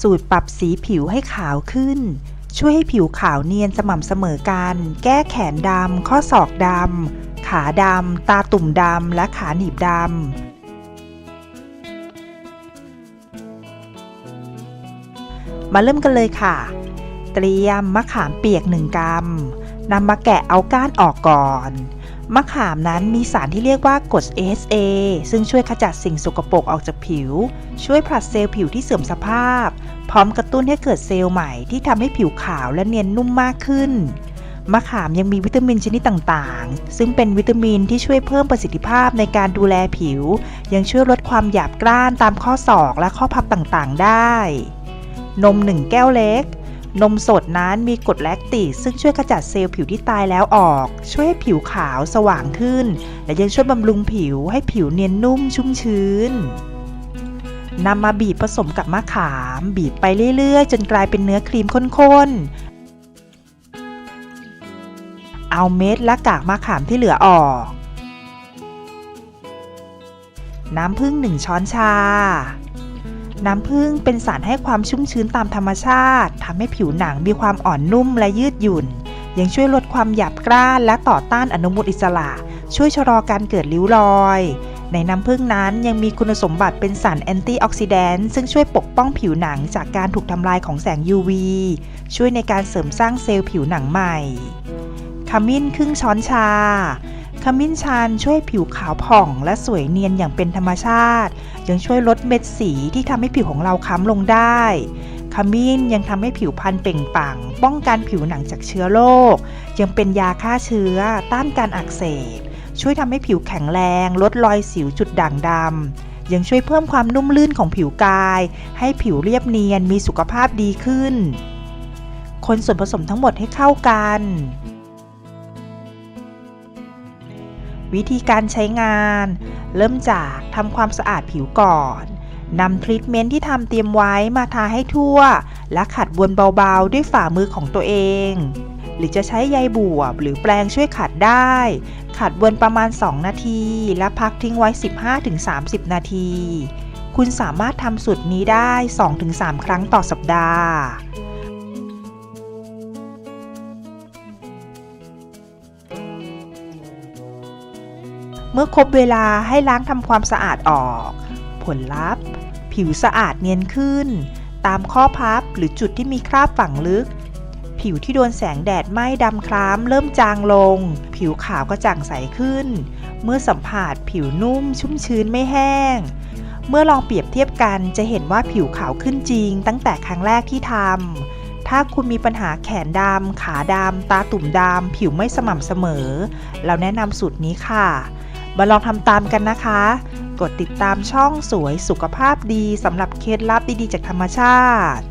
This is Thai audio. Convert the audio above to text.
สูตรปรับสีผิวให้ขาวขึ้น ช่วยให้ผิวขาวเนียนสม่ำเสมอกัน แก้แขนดำ ข้อศอกดำ ขาดำ ตาตุ่มดำ และขาหนีบดำมาเริ่มกันเลยค่ะ เตรียมมะขามเปียก 1 กรัมนำมาแกะเอาก้านออกก่อน มะขามนั้นมีสารที่เรียกว่ากรด AHA ซึ่งช่วยขจัดสิ่งสกปรกออกจากผิว ช่วยผลัดเซลล์ผิวที่เสื่อมสภาพ พร้อมกระตุ้นให้เกิดเซลล์ใหม่ที่ทำให้ผิวขาวและเนียนนุ่มมากขึ้น มะขามยังมีวิตามินชนิดต่างๆ ซึ่งเป็นวิตามินที่ช่วยเพิ่มประสิทธิภาพในการดูแลผิว ยังช่วยลดความหยาบกร้านตามข้อศอกและข้อพับต่างๆ ได้ นม 1 แก้วเล็ก นมสดนั้นมีกรดแลคติกซึ่งช่วยขจัดเซลล์ผิวที่ตายแล้วออก ช่วยให้ผิวขาวสว่างขึ้น และยังช่วยบำรุงผิวให้ผิวเนียนนุ่มชุ่มชื้นนำมาบีบผสมกับมะขาม บีบไปเรื่อยๆ จนกลายเป็นเนื้อครีมข้นๆ เอาเม็ดและกากมะขามที่เหลือออก น้ำผึ้ง1ช้อนชา น้ำผึ้งเป็นสารให้ความชุ่มชื้นตามธรรมชาติทำให้ผิวหนังมีความอ่อนนุ่มและยืดหยุ่น ยังช่วยลดความหยาบกร้านและต่อต้านอนุมูลอิสระ ช่วยชะลอการเกิดริ้วรอย ในน้ำผึ้งนั้นยังมีคุณสมบัติเป็นสารแอนตี้ออกซิแดนต์ซึ่งช่วยปกป้องผิวหนังจากการถูกทำลายของแสง UV ช่วยในการเสริมสร้างเซลล์ผิวหนังใหม่ขมิ้นครึ่งช้อนชา ขมิ้นชันช่วยผิวขาวผ่องและสวยเนียนอย่างเป็นธรรมชาติ ยังช่วยลดเม็ดสีที่ทำให้ผิวของเราค้ำลงได้ ขมิ้นยังทำให้ผิวพรรณเปล่งปลั่ง ป้องกันผิวหนังจากเชื้อโรค ยังเป็นยาฆ่าเชื้อ ต้านการอักเสบ ช่วยทำให้ผิวแข็งแรง ลดรอยสิวจุดด่างดำ ยังช่วยเพิ่มความนุ่มลื่นของผิวกาย ให้ผิวเรียบเนียนมีสุขภาพดีขึ้น คนส่วนผสมทั้งหมดให้เข้ากัน วิธีการใช้งาน เริ่มจากทำความสะอาดผิวก่อนนำทรีทเมนต์ที่ทำเตรียมไว้มาทาให้ทั่ว และขัดวนเบาๆ ด้วยฝ่ามือของตัวเอง หรือจะใช้ใยบวบหรือแปรงช่วยขัดได้ ขัดวนประมาณ 2 นาที และพักทิ้งไว้ 15-30 นาที คุณสามารถทำสูตรนี้ได้ 2-3 ครั้งต่อสัปดาห์ เมื่อครบเวลาให้ล้างทำความสะอาดออก ผลลัพธ์ ผิวสะอาดเนียนขึ้น ตามข้อพับหรือจุดที่มีคราบฝังลึก ผิวที่โดนแสงแดดไหม้ดำคล้ำเริ่มจางลง ผิวขาวกระจ่างใสขึ้น เมื่อสัมผัสผิวนุ่มชุ่มชื้นไม่แห้ง เมื่อลองเปรียบเทียบกันจะเห็นว่าผิวขาวขึ้นจริง ตั้งแต่ครั้งแรกที่ทำถ้าคุณมีปัญหาแขนดำ ขาดำ ตาตุ่มดำ ผิวไม่สม่ำเสมอ เราแนะนำสูตรนี้ค่ะ มาลองทำตามกันนะคะ กดติดตามช่องสวยสุขภาพดีสำหรับเคล็ดลับดีๆจากธรรมชาติ